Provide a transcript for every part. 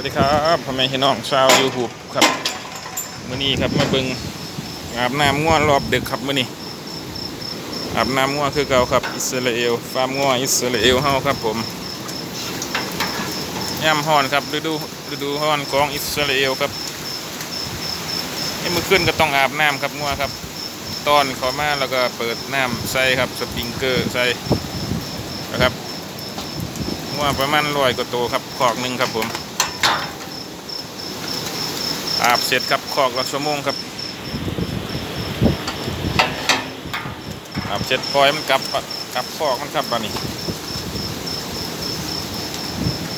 วัสดีครับพ่อแม่พี่น้องชาวยูทูบครับมื้อนี้ครับมาเบิงอาบน้ำง่วนรอบดึกครับมื้อนี้อาบน้ำง่วคือเก่าครับอิสราเอลฟาร์มง่วอิสราเอลเฮาครับผมย่ำฮ้อนครับฤดูฤดูฮ้อนของอิสราเอลครับไอ้มื้อคืนก็ต้องอาบน้ำครับง่วครับตอนเขามาแล้วก็เปิดน้ำใส่ครับสปริงเกอร์ใส่นะครับง่วประมาณร้อยกว่าตัวครับขอกหนึ่งครับผม อาบเสร็จครับคอกละชั่วโมงครับอาบเสร็จปล่อยมันกลับกลับคอกมันครับตอนนี้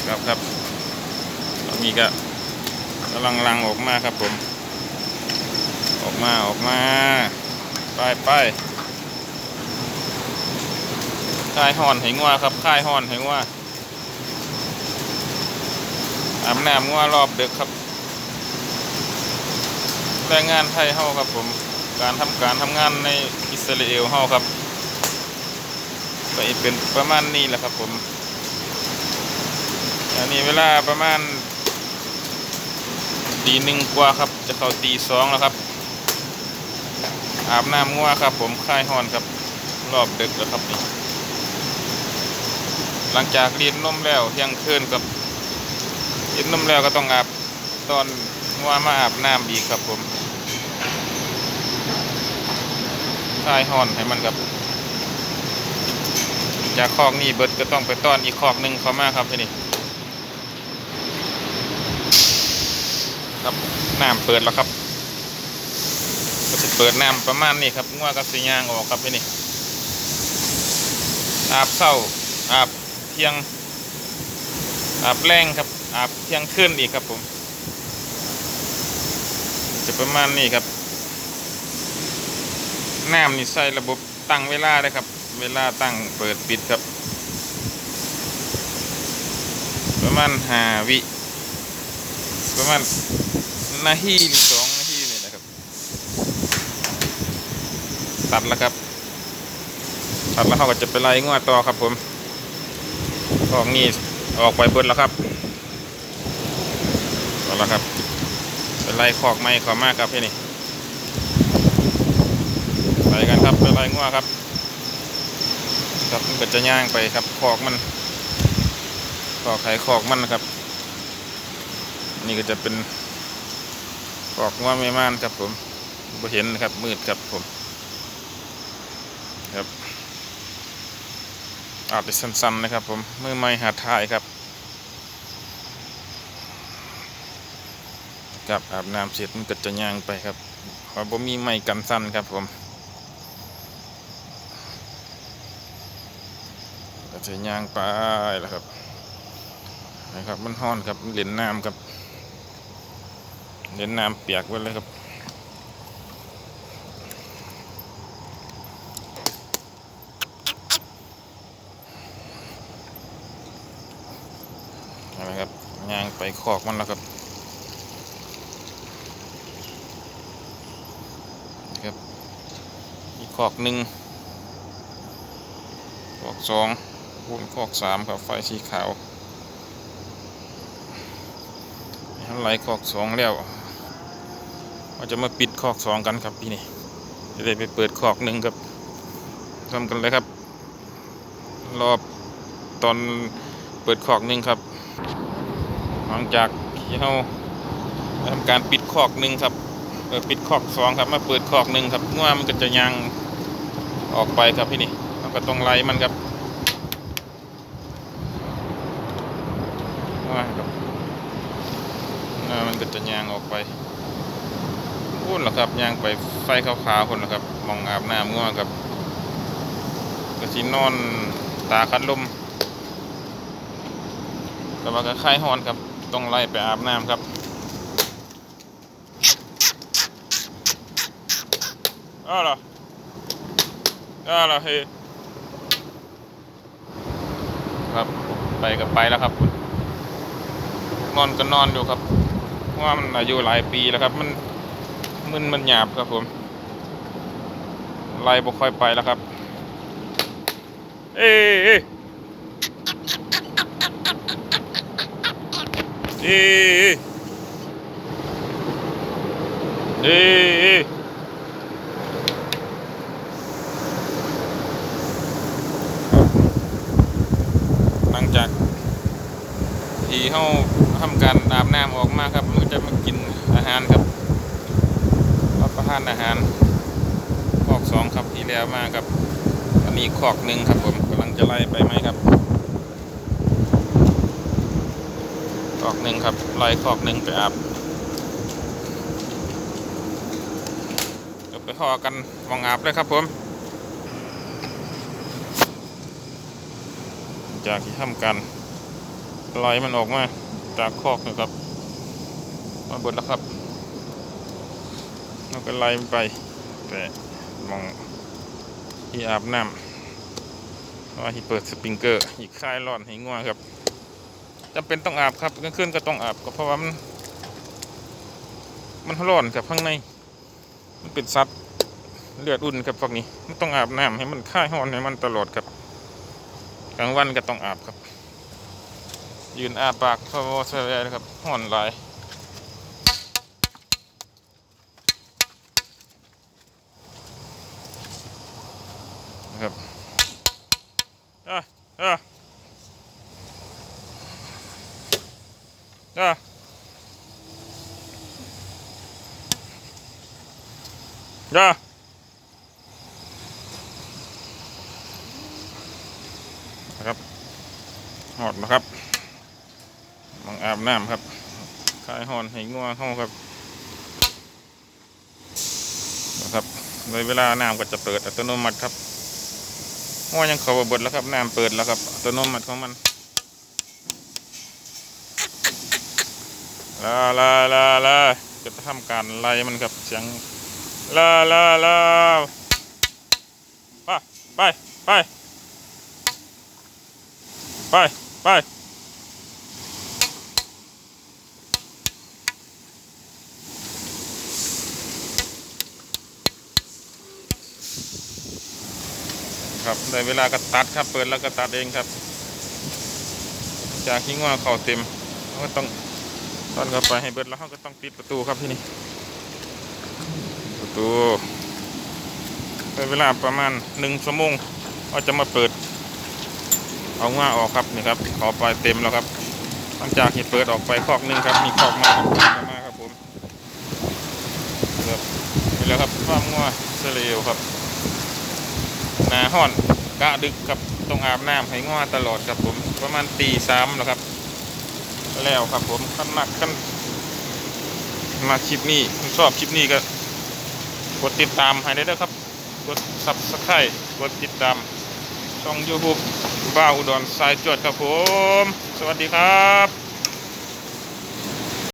ครับครับตอนนี้ก็กำลังลังออกมาครับผม ออกมาออกมาไปไปค่ายห่อนให้งัวครับค่ายห่อนให้งัว อาบน้ำงัวรอบดึกครับแรงงานไทยเฮาครับผมการทำการทำงานในอิสราเอลเฮาครับก็เป็นประมาณนี้แหละครับผมอันนี้เวลาประมาณตีหนึ่งกว่าครับ จะเข้าตีสองแล้วครับ อาบน้ำงัวครับ ผมคลายห้อนครับ รอบดึกแล้วครับนี่หลังจากรีดนมแล้วเที่ยงคืนกับ รีดนมแล้วก็ต้องอาบตอนงัวมาอาบน้ำอีกครับผมคลายห้อนให้มันครับ จากคอกนี้เบิดก็ต้องไปต้อนอีกคอกหนึ่งเข้ามาครับที่นี่ครับน้ำเปิดแล้วครับก็จะเปิดน้ำประมาณนี้ครับงัวก็สียางออกครับที่นี่อาบเศร้าอาบเที่ยงอาบแรงครับ อาบเที่ยงขึ้นอีกครับผม จะประมาณนี้ครับน้ำนี่ใส่ระบบตั้งเวลาได้ครับ เวลาตั้งเปิดปิดครับ ประมาณหาวิ ประมาณนาทีหรือสองนาทีนี่แหละครับ ตัดแล้วครับ ตัดแล้วเขาก็จะไปไล่งวดต่อครับผมออกนี่ออกไปเบิดแล้วครับ เอาละครับไปไล่คอกไม้ขอมากครับพี่นี่ไปกันครับไปไล่งวครับ ครับมันก็จะย่างไปครับคอกมันคอกไข่คอกมันนะครับ นี่ก็จะเป็นคอกง้วไม่ม่านครับผมบ่เห็นนะครับมืดครับผมครับอาบไปสั้นๆนะครับผมมือไม้หาทายครับ กับอาบน้ำเสร็จมันก็จะย่างไปครับเพราะผมมีไม้กันสั้นครับผมก็จะย่างไปแล้วครับนะครับมันห้อนครับเหรียญน้ำครับเหรียญน้ำเปียกไว้เลยครับนะครับย่างไปคอกมันแล้วครับ ครับ อีกคอกหนึ่งคอกสองคูณคอกสามครับไฟสีขาวไหลคอกสองแล้วเราจะมาปิดคอกสองกันครับพี่นี่จะได้ไปเปิดคอกหนึ่งครับทำกันเลยครับ รอบตอนเปิดคอกหนึ่งครับ หลังจากที่เราทำการปิดคอกหนึ่งครับ อปิดคอกสองครับมาเปิดคอกหนึ่งครับง่วมันก็จะยังออกไปครับพี่นี่เราก็ต้องไล่มันครับง่วครับง่วมันก็จะยางออกไปพุ่นหรอครับยางไปไฟขาวๆคนหรอครับมองอาบน้ำง่วครับก็สินอนตาคัดลมแต่ว่าก็คลายฮ้อนครับต้องไล่ไปอาบน้ำครับ อ้าวเหรออ้าวเหรอเฮ้ยครับ ไปก็ไปแล้วครับนอนก็นอนอยู่ครับ เพราะว่ามันอายุหลายปีแล้วครับ มันมึนมันหยาบครับผมไล่บ่ค่อยไปแล้วครับ เอ้ยเอ้ยนี่นี่ห จากที่เขาทำการอาบน้ำออกมาครับมันจะมากินอาหารครับรับประทานอาหารคอกสองครับที่แล้วมาครับอันนี้คอกหนึ่งครับผมกำลังจะไล่ไปไหมครับคอกหนึ่งครับไล่คอกหนึ่งไปอาบเดี๋ยวไปห่อกันมองอาบเลยครับผม จากที่ทำการไล่มันออกมาจากคอกนะครับ มาเบดแล้วครับแล้วก็ไล่มันไป แต่มองที่อาบน้ำว่าที่เปิดสปริงเกอร์อีกคลายร้อนให้ง่วงครับจำเป็นต้องอาบครับกลางคืนก็ต้องอาบก็เพราะว่ามันมันร้อนกับข้างใน มันเป็นสัตว์เลือดอุ่นครับพวกนี้ มันต้องอาบน้ำให้มันคลายร้อนให้มันตลอดครับ กลางวันก็ต้องอาบครับ ยืนอาปากเพราะว่าใช่เลยครับร้อนหลายครับอะอะอะอะ นะครับหอดนะครับมังอาบน้ำครับคลายหอนให้งัวเข้าครับนะครับโดยเวลาน้ำก็จะเปิดอัตโนมัติครับงัวยังเขาบ่เบิดแล้วครับน้ำเปิดแล้วครับอัตโนมัติของมันลาลาลาลาจะทำการไล่มันครับเสียงลาลาลาไปไปไป ไป ไป ครับได้เวลาก็ตัดครับ เปิดแล้วก็ตัดเองครับ จากที่ว่าเข่าเต็มก็ต้องตอนเข้าไปให้เบิดแล้วเขาก็ต้องปิดประตูครับที่นี่ประตูใช้เวลาประมาณหนึ่งชั่วโมงก็จะมาเปิด เอาง่าออกครับนี่ครับขอไปเต็มแล้วครับหลังจากที่เปิดออกไปคอกหนึงครับมีคอกมาครับมาครับผมครับนี่แล้วครับความง่วเสลียวครับนาห่อนกะดึกครับต้องอาบน้ำให้ง่วตลอดครับผมประมาณตีสามแล้วครับ แล้วครับผมขั้นมักกันมาคลิปนี้คุณชอบคลิปนี้ก็กดติดตามให้ได้ด้วยครับ กด subscribe กดติดตาม ช่องยูทูบบ้าอุดรสายจวดครับผม สวัสดีครับ